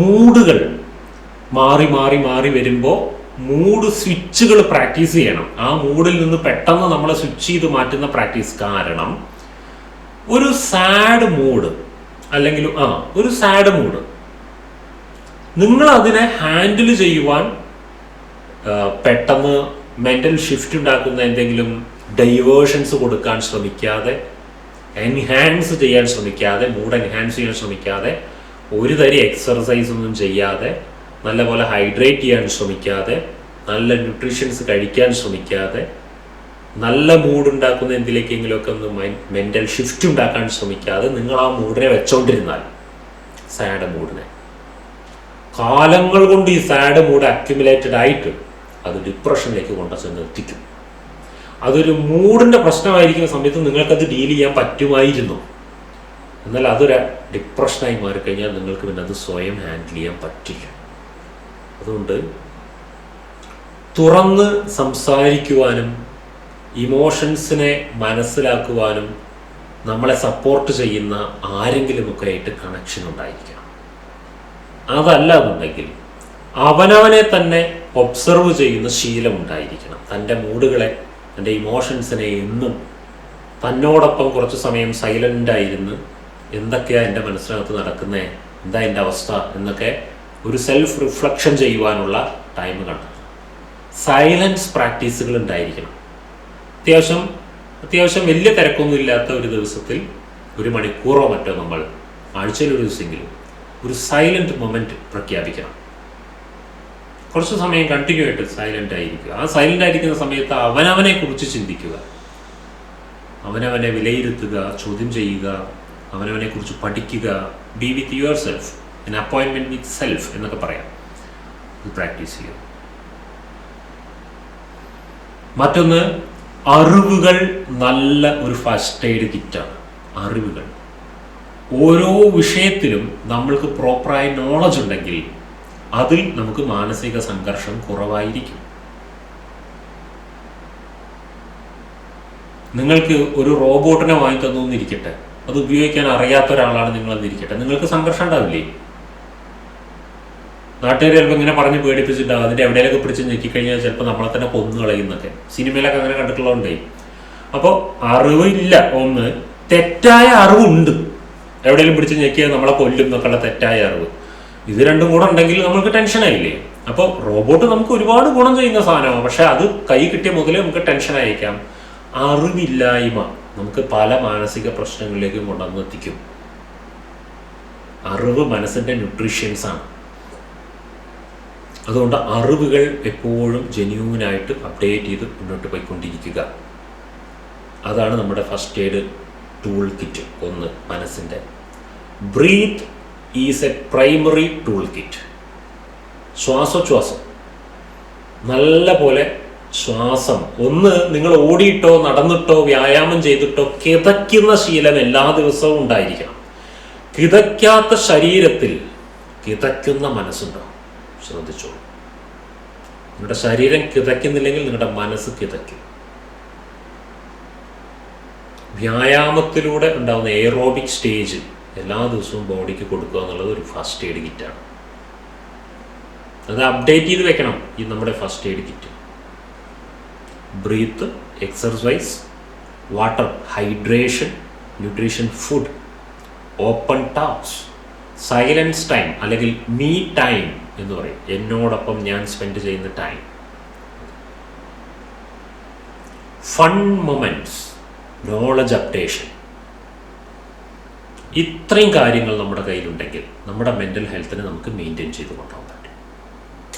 മൂഡുകൾ മാറി മാറി മാറി വരുമ്പോൾ മൂഡ് സ്വിച്ചുകൾ പ്രാക്ടീസ് ചെയ്യണം. ആ മൂഡിൽ നിന്ന് പെട്ടെന്ന് നമ്മൾ സ്വിച്ച് ചെയ്ത് മാറ്റുന്ന പ്രാക്ടീസ് കാരണം ഒരു സാഡ് മൂഡ് അല്ലെങ്കിൽ ആ ഒരു സാഡ് മൂഡ്. നിങ്ങൾ അതിനെ ഹാൻഡിൽ ചെയ്യുവാൻ പെട്ടെന്ന് മെന്റൽ ഷിഫ്റ്റ് ഉണ്ടാക്കുന്ന എന്തെങ്കിലും ഡൈവേർഷൻസ് കൊടുക്കാൻ ശ്രമിക്കാതെ എൻഹാൻസ് ചെയ്യാൻ ശ്രമിക്കാതെ മൂഡ് എൻഹാൻസ് ചെയ്യാൻ ശ്രമിക്കാതെ ഒരു തരി എക്സർസൈസ് ഒന്നും ചെയ്യാതെ നല്ലപോലെ ഹൈഡ്രേറ്റ് ചെയ്യാൻ ശ്രമിക്കാതെ നല്ല ന്യൂട്രീഷൻസ് കഴിക്കാൻ ശ്രമിക്കാതെ നല്ല മൂഡ് ഉണ്ടാക്കുന്ന എന്തിലേക്കെങ്കിലുമൊക്കെ ഒന്ന് മെന്റൽ ഷിഫ്റ്റ് ഉണ്ടാക്കാൻ ശ്രമിക്കാതെ നിങ്ങൾ ആ മൂഡിനെ വെച്ചോണ്ടിരുന്നാൽ സാഡ് മൂഡിനെ കാലങ്ങൾ കൊണ്ട് ഈ സാഡ് മൂഡ് അക്യുമുലേറ്റഡ് ആയിട്ട് അത് ഡിപ്രഷനിലേക്ക് കൊണ്ടുചെന്ന് എത്തിക്കും. അതൊരു മൂഡിന്റെ പ്രശ്നമായിരിക്കുന്ന സമയത്ത് നിങ്ങൾക്കത് ഡീൽ ചെയ്യാൻ പറ്റുമായിരുന്നു. എന്നാൽ അതൊരു ഡിപ്രഷനായി മാറിക്കഴിഞ്ഞാൽ നിങ്ങൾക്ക് പിന്നെ അത് സ്വയം ഹാൻഡിൽ ചെയ്യാൻ പറ്റില്ല. അതുകൊണ്ട് തുറന്ന് സംസാരിക്കുവാനും ഇമോഷൻസിനെ മനസ്സിലാക്കുവാനും നമ്മളെ സപ്പോർട്ട് ചെയ്യുന്ന ആരെങ്കിലുമൊക്കെ ആയിട്ട് കണക്ഷൻ ഉണ്ടായിരിക്കണം. അതല്ല എന്നുണ്ടെങ്കിൽ അവനവനെ തന്നെ ഒബ്സർവ് ചെയ്യുന്ന ശീലം ഉണ്ടായിരിക്കണം. തന്റെ മൂഡുകളെ തന്റെ ഇമോഷൻസിനെ എന്നും തന്നോടൊപ്പം കുറച്ച് സമയം സൈലന്റ് ആയിരുന്ന് എന്തൊക്കെയാ എന്റെ മനസ്സിനകത്ത് നടക്കുന്നത് എന്താ എന്റെ അവസ്ഥ? എന്നൊക്കെ ഒരു സെൽഫ് റിഫ്ലക്ഷൻ ചെയ്യുവാനുള്ള ടൈം സൈലൻസ് പ്രാക്ടീസുകൾ ഉണ്ടായിരിക്കണം. അത്യാവശ്യം അത്യാവശ്യം വലിയ തിരക്കൊന്നും ഇല്ലാത്ത ഒരു ദിവസത്തിൽ ഒരു മണിക്കൂറോ മറ്റോ നമ്മൾ ആഴ്ചയിൽ ഒരു ദിവസമെങ്കിലും ഒരു സൈലന്റ് മൊമെന്റ് പ്രഖ്യാപിക്കണം. കുറച്ച് സമയം കണ്ടിന്യൂ ആയിട്ട് സൈലന്റ് ആയിരിക്കുക. ആ സൈലന്റ് ആയിരിക്കുന്ന സമയത്ത് അവനവനെ കുറിച്ച് ചിന്തിക്കുക. അവനവനെ വിലയിരുത്തുക ചോദ്യം ചെയ്യുക അവനവനെ കുറിച്ച് പഠിക്കുക be with your self an അപ്പോയിൻമെന്റ് വിത്ത് സെൽഫ് എന്നൊക്കെ പറയാം. ഇത് പ്രാക്ടീസ് ചെയ്യുക. മറ്റൊന്ന് അറിവുകൾ നല്ല ഒരു ഫസ്റ്റ് എയ്ഡ് കിറ്റാണ് അറിവുകൾ. ഓരോ വിഷയത്തിലും നമ്മൾക്ക് പ്രോപ്പറായ നോളജ് ഉണ്ടെങ്കിൽ അതിൽ നമുക്ക് മാനസിക സംഘർഷം കുറവായിരിക്കും. നിങ്ങൾക്ക് ഒരു റോബോട്ടിനെ വാങ്ങി തന്നു എന്നിരിക്കട്ടെ. അത് ഉപയോഗിക്കാൻ അറിയാത്ത ഒരാളാണ് നിങ്ങളെന്നിരിക്കട്ടെ. നിങ്ങൾക്ക് സംഘർഷം ഉണ്ടാവില്ലേ? നാട്ടുകാർ ചിലപ്പോൾ ഇങ്ങനെ പറഞ്ഞ് പേടിപ്പിച്ചിട്ടുണ്ടാവും. അതിന്റെ എവിടെയൊക്കെ പിടിച്ച് ഞെക്കിക്കഴിഞ്ഞാൽ ചിലപ്പോൾ നമ്മളെ തന്നെ കൊന്നു കളയുന്നൊക്കെ. സിനിമയിലൊക്കെ അങ്ങനെ കണ്ടിട്ടുള്ളതുകൊണ്ടേ അപ്പോൾ അറിവില്ല ഒന്ന്. തെറ്റായ അറിവുണ്ട്. എവിടെയെങ്കിലും പിടിച്ച് ഞെക്കിയാൽ നമ്മളെ കൊല്ലും എന്നൊക്കെയുള്ള തെറ്റായ അറിവ്. ഇത് രണ്ടും കൂടെ ഉണ്ടെങ്കിൽ നമുക്ക് ടെൻഷനായില്ലേ അപ്പോൾ റോബോട്ട് നമുക്ക് ഒരുപാട് ഗുണം ചെയ്യുന്ന സാധനമാണ്. പക്ഷെ അത് കൈ കിട്ടിയ മുതലേ നമുക്ക് ടെൻഷൻ അയക്കാം അറിവില്ലായ്മ. നമുക്ക് പല മാനസിക പ്രശ്നങ്ങളിലേക്കും കൊണ്ടുവന്ന് എത്തിക്കും അറിവ് ന്യൂട്രീഷ്യൻസ് ആണ്. അതുകൊണ്ട് അറിവുകൾ എപ്പോഴും ജെന്യൂനായിട്ട് അപ്ഡേറ്റ് ചെയ്ത് മുന്നോട്ട് പോയിക്കൊണ്ടിരിക്കുക. അതാണ് നമ്മുടെ ഫസ്റ്റ് എയ്ഡ് ടൂൾ കിറ്റ് ഒന്ന് മനസ്സിന്റെ breath is a primary tool kit ശ്വാസോച്ഛ്വാസം. നല്ല പോലെ ശ്വാസം. ഒന്ന് നിങ്ങൾ ഓടിയിട്ടോ നടന്നിട്ടോ വ്യായാമം ചെയ്തിട്ടോ കിതയ്ക്കുന്ന ശീലം എല്ലാ ദിവസവും ഉണ്ടായിരിക്കണം. കിതയ്ക്കാത്ത ശരീരത്തിൽ കിതയ്ക്കുന്ന മനസ്സുണ്ടാവും ശ്രദ്ധിച്ചോളൂ. നിങ്ങളുടെ ശരീരം കിതയ്ക്കുന്നില്ലെങ്കിൽ നിങ്ങളുടെ മനസ്സ് കിതയ്ക്കും. വ്യായാമത്തിലൂടെ ഉണ്ടാകുന്ന എയറോബിക് സ്റ്റേജ് എല്ലാ ദിവസവും ബോഡിക്ക് കൊടുക്കുക എന്നുള്ളത് ഒരു ഫസ്റ്റ് എയ്ഡ് കിറ്റാണ് അത് അപ്ഡേറ്റ് ചെയ്ത് വെക്കണം ഈ നമ്മുടെ first aid kit breath exercise water hydration nutrition food open taps silence time അല്ലെങ്കിൽ മീ ടൈം എന്ന് പറയും. എന്നോടൊപ്പം ഞാൻ സ്പെൻഡ് ചെയ്യുന്ന time fun moments knowledge updation ഇത്രയും കാര്യങ്ങൾ നമ്മുടെ കയ്യിലുണ്ടെങ്കിൽ നമ്മുടെ മെന്റൽ ഹെൽത്തിനെ നമുക്ക് മെയിന്റെയിൻ ചെയ്ത് കൊണ്ടുപോകാൻ പറ്റും